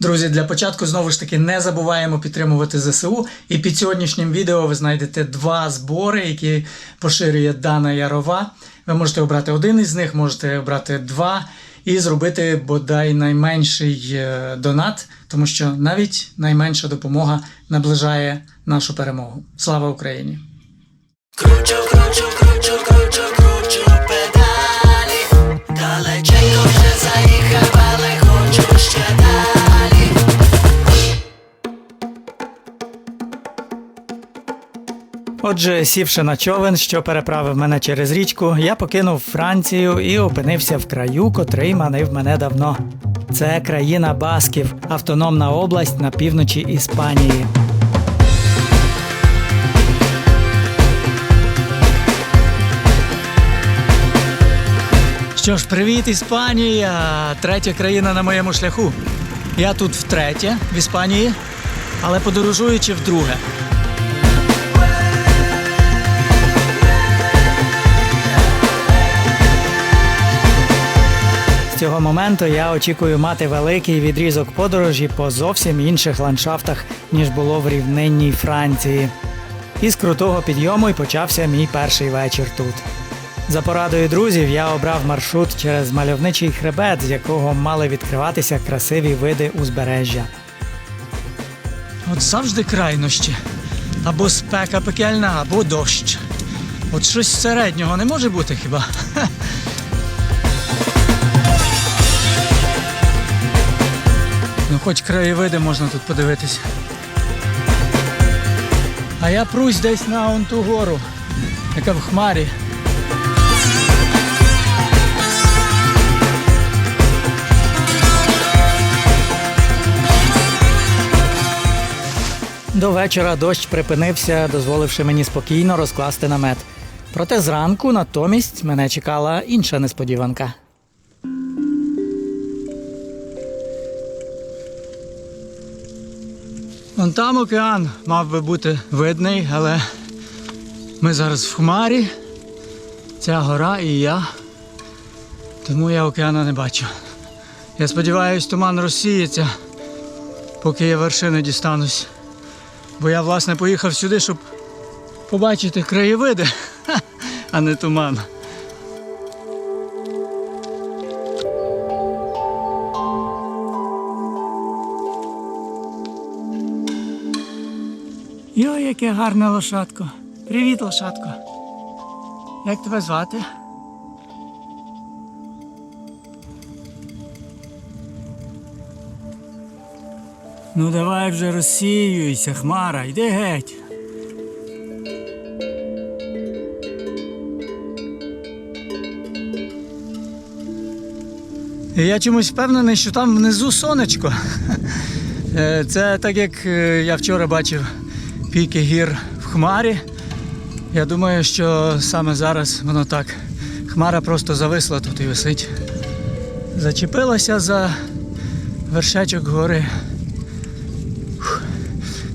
Друзі, для початку знову ж таки не забуваємо підтримувати ЗСУ. І під сьогоднішнім відео ви знайдете два збори, які поширює Дана Ярова. Ви можете обрати один із них, можете обрати два і зробити бодай найменший е, донат, тому що навіть найменша допомога наближає нашу перемогу. Слава Україні! Отже, сівши на човен, що переправив мене через річку, я покинув Францію і опинився в краю, котрий манив мене давно. Це країна Басків, автономна область на півночі Іспанії. Що ж, привіт, Іспанія! Третя країна на моєму шляху. Я тут втретє в Іспанії, але подорожуючи вдруге. З цього моменту я очікую мати великий відрізок подорожі по зовсім інших ландшафтах, ніж було в рівнинній Франції. Із крутого підйому й почався мій перший вечір тут. За порадою друзів я обрав маршрут через мальовничий хребет, з якого мали відкриватися красиві види узбережжя. От завжди крайнощі. Або спека пекельна, або дощ. От щось середнього не може бути хіба? Ну, хоч краєвиди можна тут подивитися. А я прусь десь на он ту гору, яка в хмарі. До вечора дощ припинився, дозволивши мені спокійно розкласти намет. Проте зранку натомість мене чекала інша несподіванка. Вон там океан мав би бути видний, але ми зараз в хмарі. Ця гора і я. Тому я океана не бачу. Я сподіваюся, туман розсіється, поки я вершини дістанусь. Бо я, власне, поїхав сюди, щоб побачити краєвиди, а не туман. Яке гарне лошадко. Привіт, лошадко. Як тебе звати? Ну давай вже розсіюйся, Хмара, йди геть. Я чомусь впевнений, що там внизу сонечко. Е, Це так як е, я вчора бачив піки гір в хмарі. Я думаю, що саме зараз воно так. Хмара просто зависла тут і висить. Зачепилася за вершечок гори.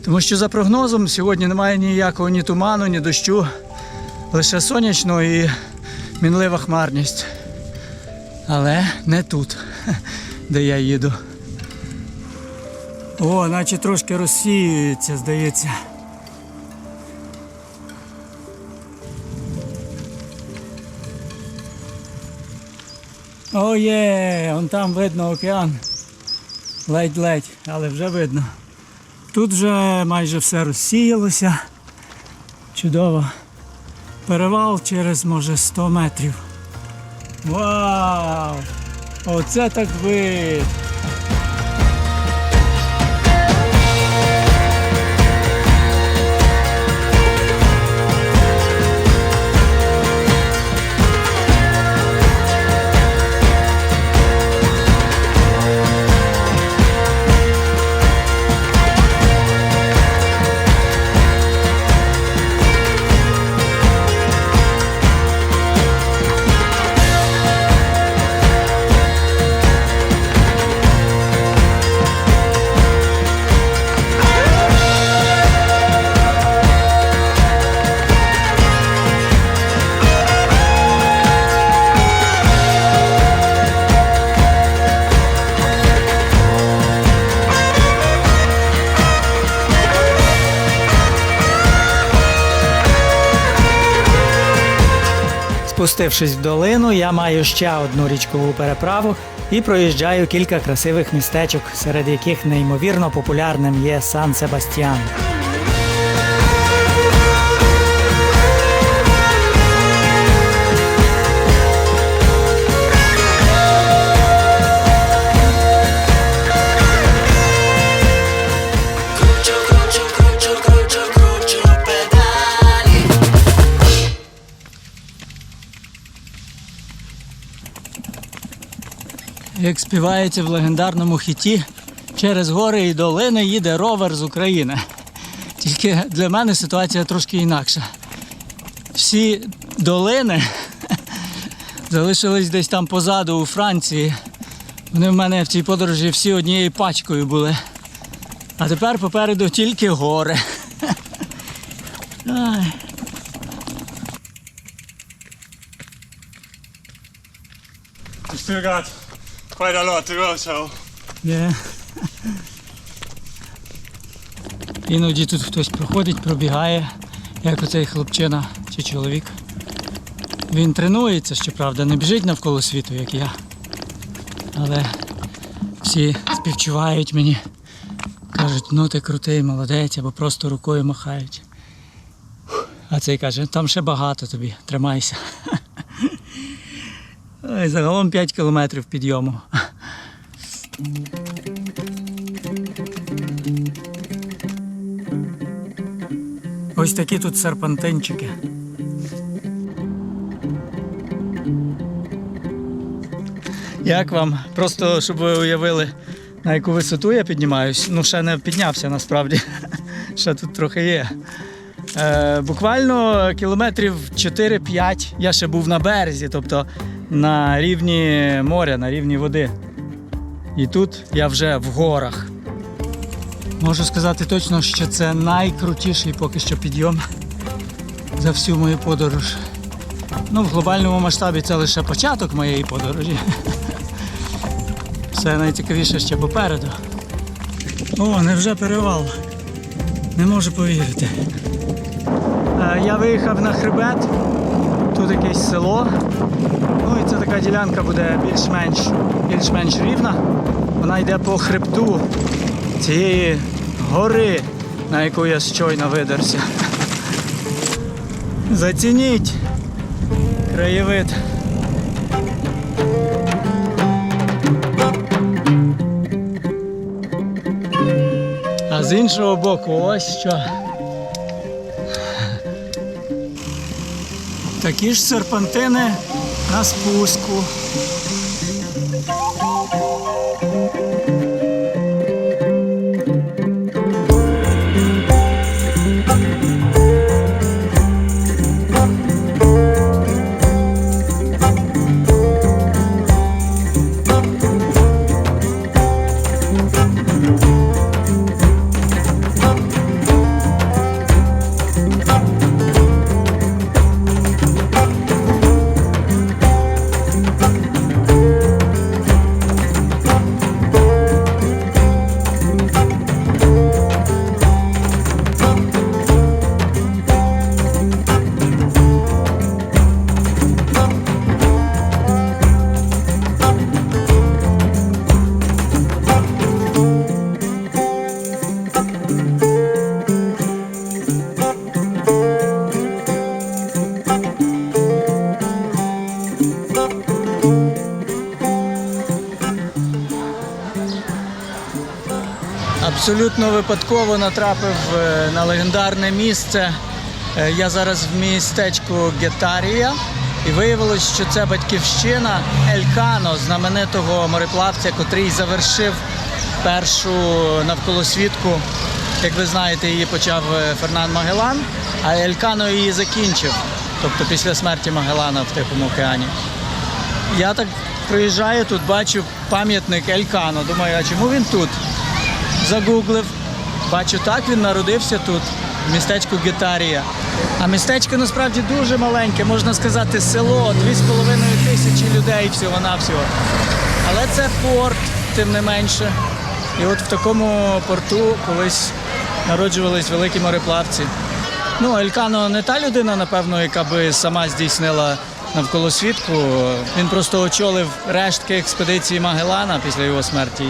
Тому що за прогнозом сьогодні немає ніякого ні туману, ні дощу, лише сонячно і мінлива хмарність. Але не тут, де я їду. О, наче трошки розсіюється, здається. О, є, вон там видно океан. Ледь-ледь, але вже видно. Тут вже майже все розсіялося. Чудово. Перевал через, може, 100 метрів. Вау! Оце так вид! Спустившись в долину, я маю ще одну річкову переправу і проїжджаю кілька красивих містечок, серед яких неймовірно популярним є Сан Себастьян. Як співається в легендарному хіті, через гори і долини їде ровер з України. Тільки для мене ситуація трошки інакша. Всі долини залишились десь там позаду у Франції. Вони в мене в цій подорожі всі однією пачкою були. А тепер попереду тільки гори. Ай. Quite a lot to go, so Є. Іноді тут хтось проходить, пробігає, як оцей хлопчина чи чоловік. Він тренується, щоправда, не біжить навколо світу, як я. Але всі співчувають мені. Кажуть, ну ти крутий, молодець, або просто рукою махають. А цей каже, там ще багато тобі, тримайся. Ой, Загалом 5 кілометрів підйому. Ось такі тут серпантинчики. Як вам? Просто щоб ви уявили, на яку висоту я піднімаюсь. Ну, ще не піднявся насправді. Ще тут трохи є. Е, буквально кілометрів 4-5 я ще був на березі, тобто на рівні моря, на рівні води. І тут я вже в горах. Можу сказати точно, що це найкрутіший поки що підйом за всю мою подорож. Ну, в глобальному масштабі це лише початок моєї подорожі. Все найцікавіше ще попереду. О, невже перевал. Не можу повірити. Е, Я виїхав на хребет, тут якесь село. Ну і це така ділянка буде більш-менш більш-менш рівна. Вона йде по хребту цієї гори, на яку я щойно видерся. Зацініть краєвид. А з іншого боку, ось що. Такі ж серпантини на спуску. Абсолютно випадково натрапив е, на легендарне місце. Е, Я зараз в містечку Гетарія. І виявилось, що це батьківщина Елькано, знаменитого мореплавця, котрий завершив першу навколосвітку. Як ви знаєте, її почав е, Фернан Магелан, а Елькано її закінчив, тобто після смерті Магелана в Тихому океані. Я так приїжджаю тут, бачу пам'ятник Елькано. Думаю, а чому він тут? Загуглив. Бачу, так він народився тут, в містечку Гетарія. А містечко насправді дуже маленьке, можна сказати, село, 2,5 тисячі людей всього-навсього. Але це порт, тим не менше. І от в такому порту колись народжувались великі мореплавці. Ну, Елькано не та людина, напевно, яка би сама здійснила навколо світку. Він просто очолив рештки експедиції Магеллана після його смерті.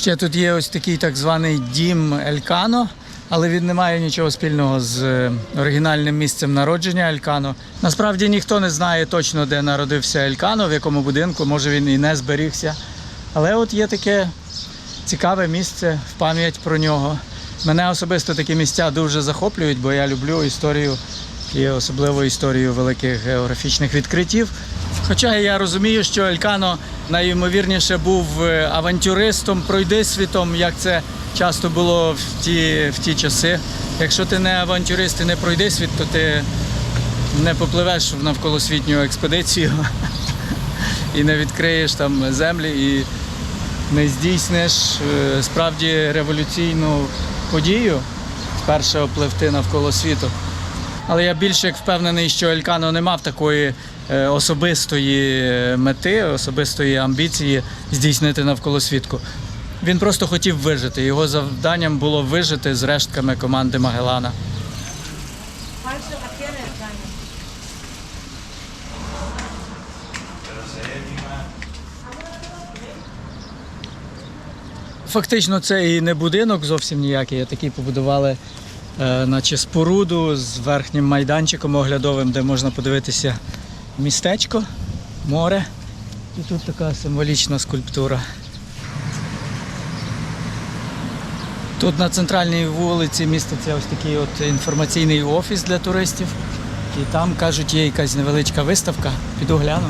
Ще тут є ось такий так званий дім Елькано, але він не має нічого спільного з е, оригінальним місцем народження Елькано. Насправді ніхто не знає точно, де народився Елькано, в якому будинку, може він і не зберігся. Але от є таке цікаве місце в пам'ять про нього. Мене особисто такі місця дуже захоплюють, бо я люблю історію і особливо історію великих географічних відкриттів. Хоча я розумію, що Елькано найімовірніше був е, авантюристом, пройдисвітом, як це часто було в ті, в ті часи. Якщо ти не авантюрист і не пройдисвіт, то ти не попливеш в навколосвітню експедицію і не відкриєш там землі і не здійсниш е, справді революційну подію вперше опливти навколо світу. Але я більше як впевнений, що Елькано не мав такої особистої е, мети, особистої амбіції здійснити навколо світку. Він просто хотів вижити. Його завданням було вижити з рештками команди Магелана. Фактично, це і не будинок зовсім ніякий, а такий побудували, е, наче споруду з верхнім майданчиком оглядовим, де можна подивитися містечко, море. І тут така символічна скульптура. Тут на центральній вулиці міститься ось такий от інформаційний офіс для туристів. І там, кажуть, є якась невеличка виставка. Піду гляну.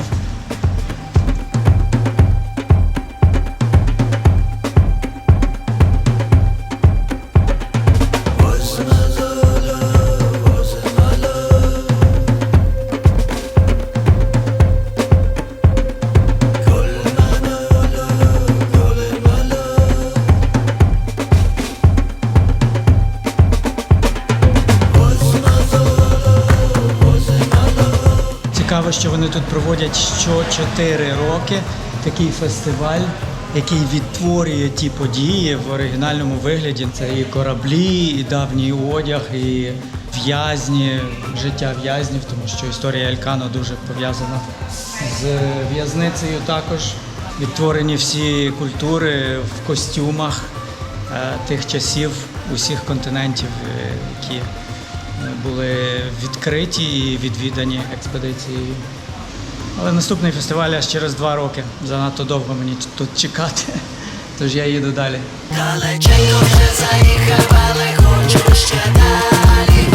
Проводять що 4 роки такий фестиваль, який відтворює ті події в оригінальному вигляді. Це і кораблі, і давній одяг, і в'язні, життя в'язнів, тому що історія Елькано дуже пов'язана з в'язницею також. Відтворені всі культури в костюмах е, тих часів усіх континентів, е, які е, були відкриті і відвідані експедицією. Але наступний фестиваль аж через два роки. Занадто довго мені тут чекати. Тож я їду далі. Далеченько вже заїхав, але хочу ще далі.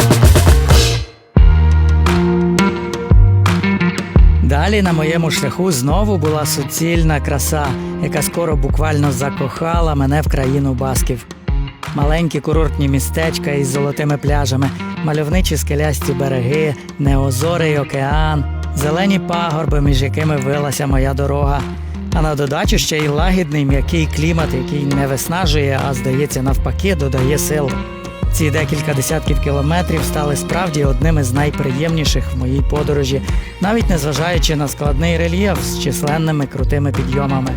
Далі на моєму шляху знову була суцільна краса, яка скоро буквально закохала мене в країну басків. Маленькі курортні містечка із золотими пляжами, мальовничі скелясті береги, неозорий океан, зелені пагорби, між якими вилася моя дорога. А на додачу ще й лагідний м'який клімат, який не виснажує, а здається, навпаки, додає сил. Ці декілька десятків кілометрів стали справді одними з найприємніших в моїй подорожі, навіть незважаючи на складний рельєф з численними крутими підйомами.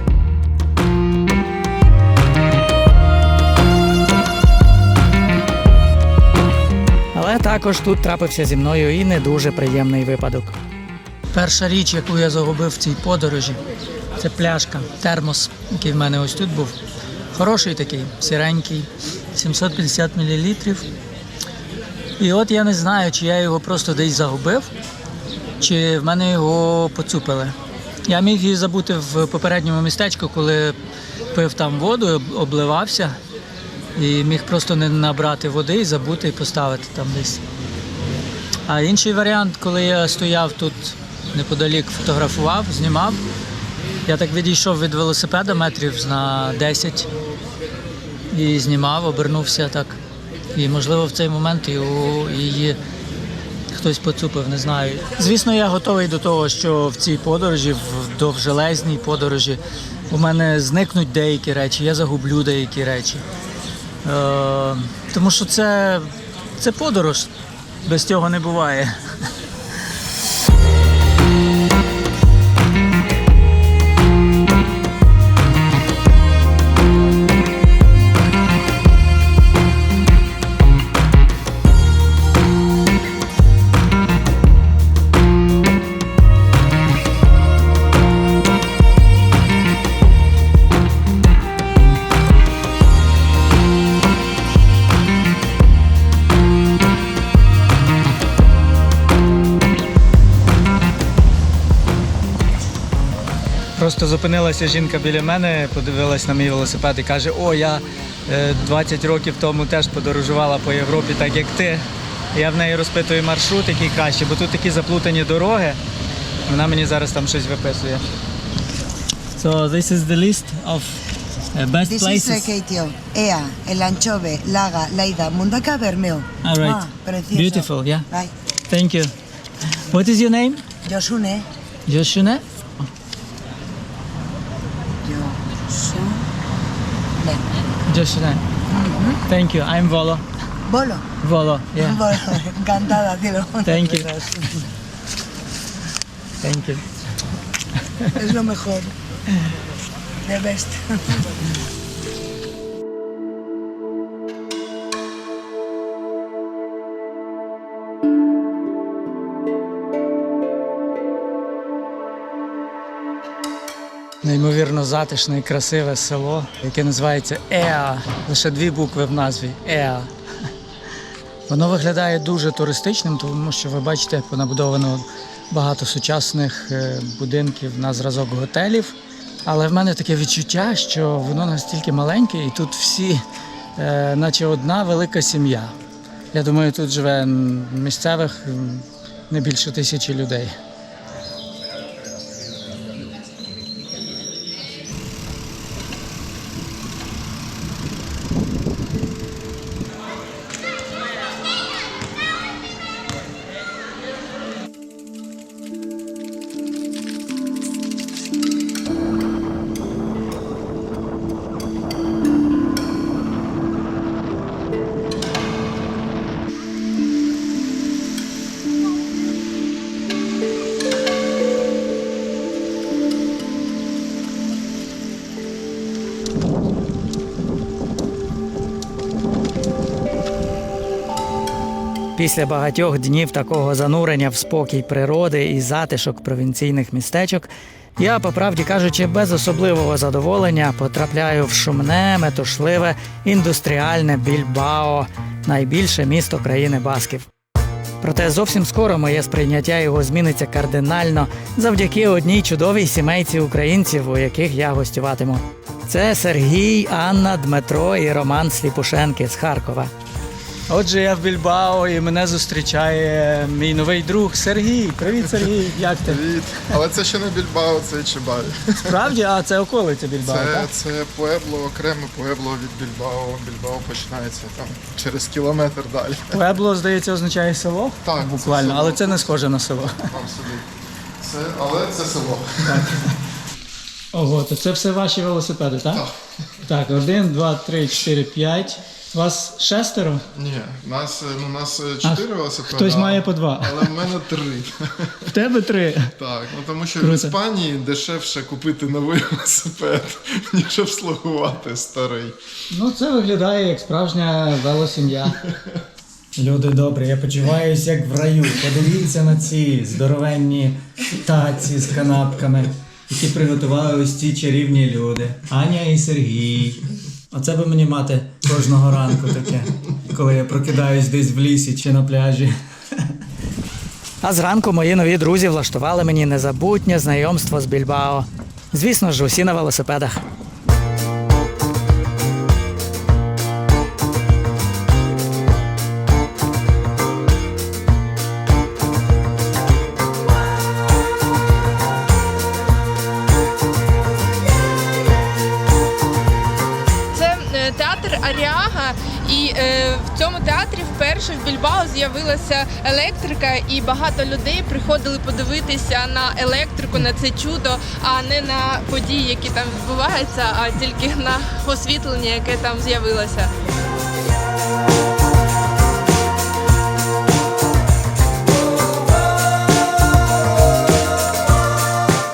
Але також тут трапився зі мною і не дуже приємний випадок. Перша річ, яку я загубив в цій подорожі, це пляшка, термос, який в мене ось тут був. Хороший такий, сіренький, 750 мл. І от я не знаю, чи я його просто десь загубив, чи в мене його поцупили. Я міг її забути в попередньому містечку, коли пив там воду, обливався, і міг просто не набрати води і забути і поставити там десь. А інший варіант, коли я стояв тут неподалік, фотографував, знімав. Я так відійшов від велосипеда метрів на 10 і знімав, обернувся так. І можливо в цей момент її хтось поцупив, не знаю. Звісно, я готовий до того, що в цій подорожі, в довжелезній подорожі, у мене зникнуть деякі речі, я загублю деякі речі. Е, тому що це, це подорож. Без цього не буває. Зупинилася жінка біля мене, подивилась на мій велосипед і каже: О, я е, 20 років тому теж подорожувала по Європі, так як ти. Я в неї розпитую маршрут, який краще, бо тут такі заплутані дороги. Вона мені зараз там щось виписує. So this is the list of uh, best This places. is Keitio, Ea, El Anchove, Laga, Laida, Mundaka, Bermeo. All right. precioso. Beautiful, yeah. Right. Thank you. What is your name? Yosune, Joshune? Joshune. Thank you. I'm Volo. Bolo. Volo, yeah. Bolo. Encantada, tío. Thank you. Thank you. Es lo mejor. The best. Неймовірно затишне і красиве село, яке називається Еа. Лише дві букви в назві Еа. Воно виглядає дуже туристичним, тому що ви бачите, як понабудовано багато сучасних е, будинків на зразок готелів. Але в мене таке відчуття, що воно настільки маленьке, і тут всі, е, наче одна велика сім'я. Я думаю, тут живе місцевих не більше тисячі людей. Після багатьох днів такого занурення в спокій природи і затишок провінційних містечок, я, по правді кажучи, без особливого задоволення потрапляю в шумне, метушливе, індустріальне Більбао, найбільше місто країни Басків. Проте зовсім скоро моє сприйняття його зміниться кардинально завдяки одній чудовій сімейці українців, у яких я гостюватиму. Це Сергій, Анна, Дмитро і Роман Сліпушенки з Харкова. Отже, я в Більбао і мене зустрічає мій новий друг Сергій. Привіт, Сергій. Як ти? Привіт. Але це ще не Більбао, це Чебарі. Справді, а це околиця Більбао, Це, так? це Пуебло, окреме Пуебло від Більбао. Більбао починається там через кілометр далі. Пуебло, здається, означає село. Так, буквально, це село. але це не схоже на село. Там собі. Це, але це село. Ого, то це все ваші велосипеди, так? Так, один, два, три, чотири, п'ять. Вас шестеро? Ні, нас, е, ну, нас е, чотири А велосипеди. хтось має по два. Але в мене три. В тебе три. Так, ну тому що Круто. в Іспанії дешевше купити новий велосипед, ніж обслугувати старий. Ну, це виглядає як справжня велосім'я. Люди добрі, я почуваюся як в раю. Подивіться на ці здоровенні таці з канапками, які приготували ось ці чарівні люди. Аня і Сергій. Оце би мені мати кожного ранку таке, коли я прокидаюсь десь в лісі чи на пляжі. А зранку мої нові друзі влаштували мені незабутнє знайомство з Більбао. Звісно ж, усі на велосипедах. Театрі вперше в Більбао з'явилася електрика, і багато людей приходили подивитися на електрику, на це чудо, а не на події, які там відбуваються, а тільки на освітлення, яке там з'явилося.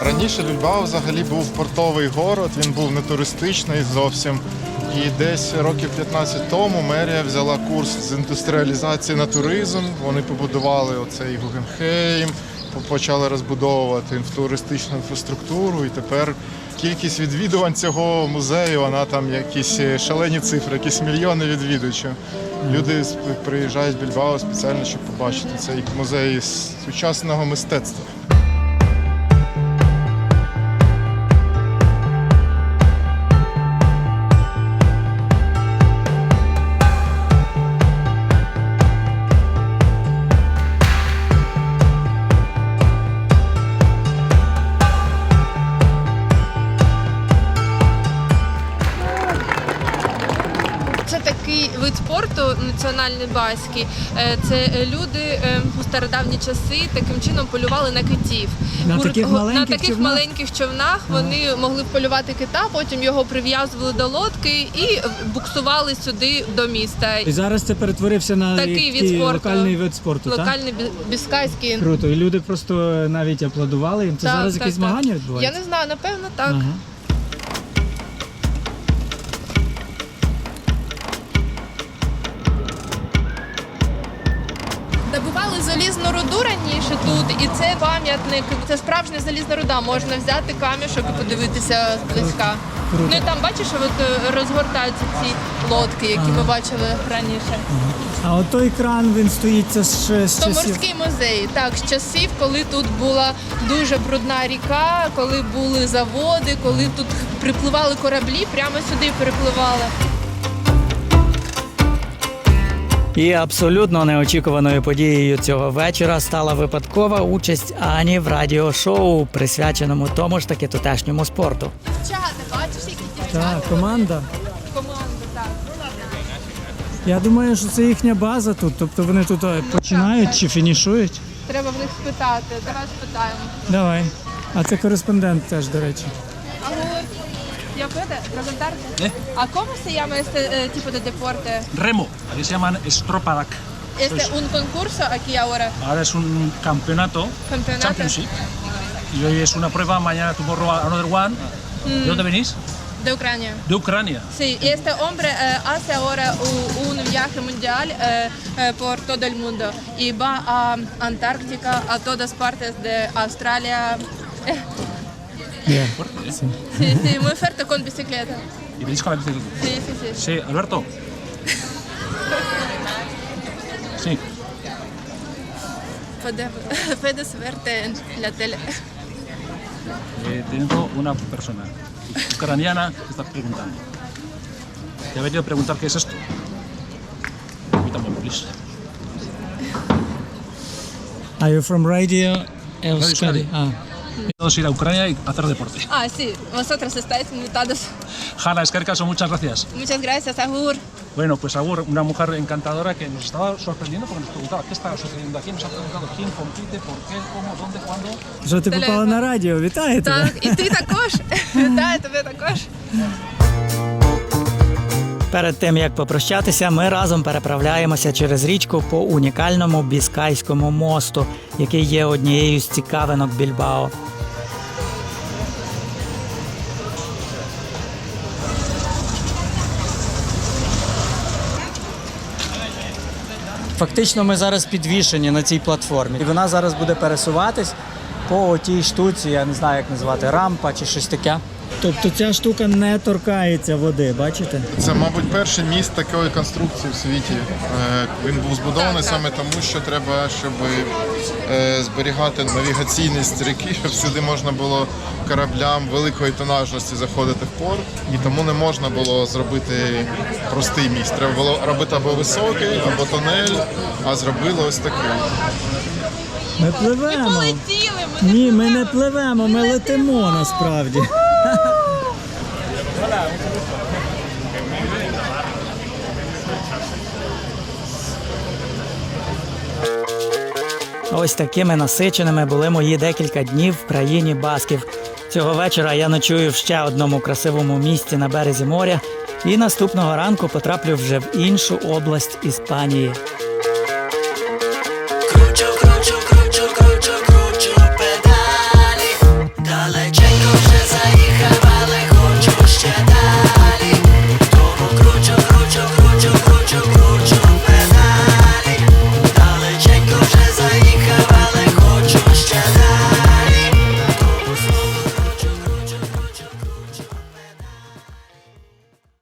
Раніше Більбао взагалі був портовий город, він був не туристичний зовсім. І десь років 15 тому мерія взяла курс з індустріалізації на туризм. Вони побудували оцей Гугенхейм, почали розбудовувати туристичну інфраструктуру. І тепер кількість відвідувань цього музею, вона там якісь шалені цифри, якісь мільйони відвідувачів. Люди приїжджають з Більбао спеціально, щоб побачити цей музей сучасного мистецтва. Національний баський. Е, Це е, люди е, у стародавні часи таким чином полювали на китів. На таких маленьких на таких човнах? маленьких човнах вони могли вполювати кита, потім його прив'язували до лодки і буксували сюди до міста. І зараз це перетворився на Такий від спорту. локальний вид спорту. Локальний бі- біскайський. Круто. І люди просто навіть аплодували їм. Це Так, зараз так, якісь так. змагання Я не знаю, напевно, так. Ага. Залізну руду раніше тут, і це пам'ятник. Це справжня залізна руда. Можна взяти камішок і подивитися зблизька. Ну і там бачиш, от е, розгортаються ці лодки, які ми бачили раніше. А от той кран він стоїть це з, з То часів. морський музей. Так, з часів, коли тут була дуже брудна ріка, коли були заводи, коли тут припливали кораблі, прямо сюди припливали. І абсолютно неочікуваною подією цього вечора стала випадкова участь Ані в радіошоу, присвяченому тому ж таки тутешньому спорту. Дівчата, бачиш, які дівчата? Так, команда. Команда, так. Я думаю, що це їхня база тут. Тобто вони тут е, починають чи фінішують. Треба в них спитати. Давай спитаємо. Давай. А це кореспондент теж, до речі. ¿Ya puede preguntarte? ¿A cómo se llama este eh, tipo de deporte? Remo, aquí se llaman Stropadak. ¿Este un concurso aquí ahora? Ahora es un campeonato, Campeonato. Championship. Y hoy es una prueba, mañana tomorrow another one. ¿De dónde venís? De Ucrania. De Ucrania. Sí, y este hombre eh, hace ahora u- un viaje mundial eh, eh, por todo el mundo y va a Antártica, a todas partes de Australia. Sí, sí, muy fuerte con bicicleta. ¿Y venís con la bicicleta? Sí, sí, sí. Sí, Alberto. Sí. Puede- Puedes verte en la tele. Eh, tengo una persona ucraniana que está preguntando. Te ha venido a preguntar qué es esto. Permítame, please. Are you from Radio Euskadi. Ah. Todos ir a Ucrania y hacer deporte. Ah, sí, vosotros estáis invitados. Hanna Escarcaso, muchas gracias. Muchas gracias, Agur. Bueno, pues Agur, una mujer encantadora que nos estaba sorprendiendo porque nos preguntaba qué está sucediendo aquí, nos ha preguntado quién compite, por qué, cómo, dónde, cuándo. Що ти Телефон. попала на радіо? Вітаю тебе. Так, і ти також. Вітаю тебе також. Перед тим як попрощатися, ми разом переправляємося через річку по унікальному Біскайському мосту, який є однією з цікавинок Більбао. Фактично ми зараз підвішені на цій платформі. І вона зараз буде пересуватись по тій штуці, я не знаю, як назвати, рампа чи щось таке. Тобто ця штука не торкається води, бачите? Це, мабуть, перший міст такої конструкції в світі. Е, Він був збудований Так, так. саме тому, що треба, щоб е, зберігати навігаційність ріки, щоб сюди можна було кораблям великої тонажності заходити в порт, і тому не можна було зробити простий міст. Треба було робити або високий, або тунель, а зробили ось такий. Ми пливемо. Полетіли ми. Ні, ми не пливемо, ми летимо насправді. Ось такими насиченими були мої декілька днів в країні Басків. Цього вечора я ночую в ще одному красивому місці на березі моря, і наступного ранку потраплю вже в іншу область Іспанії.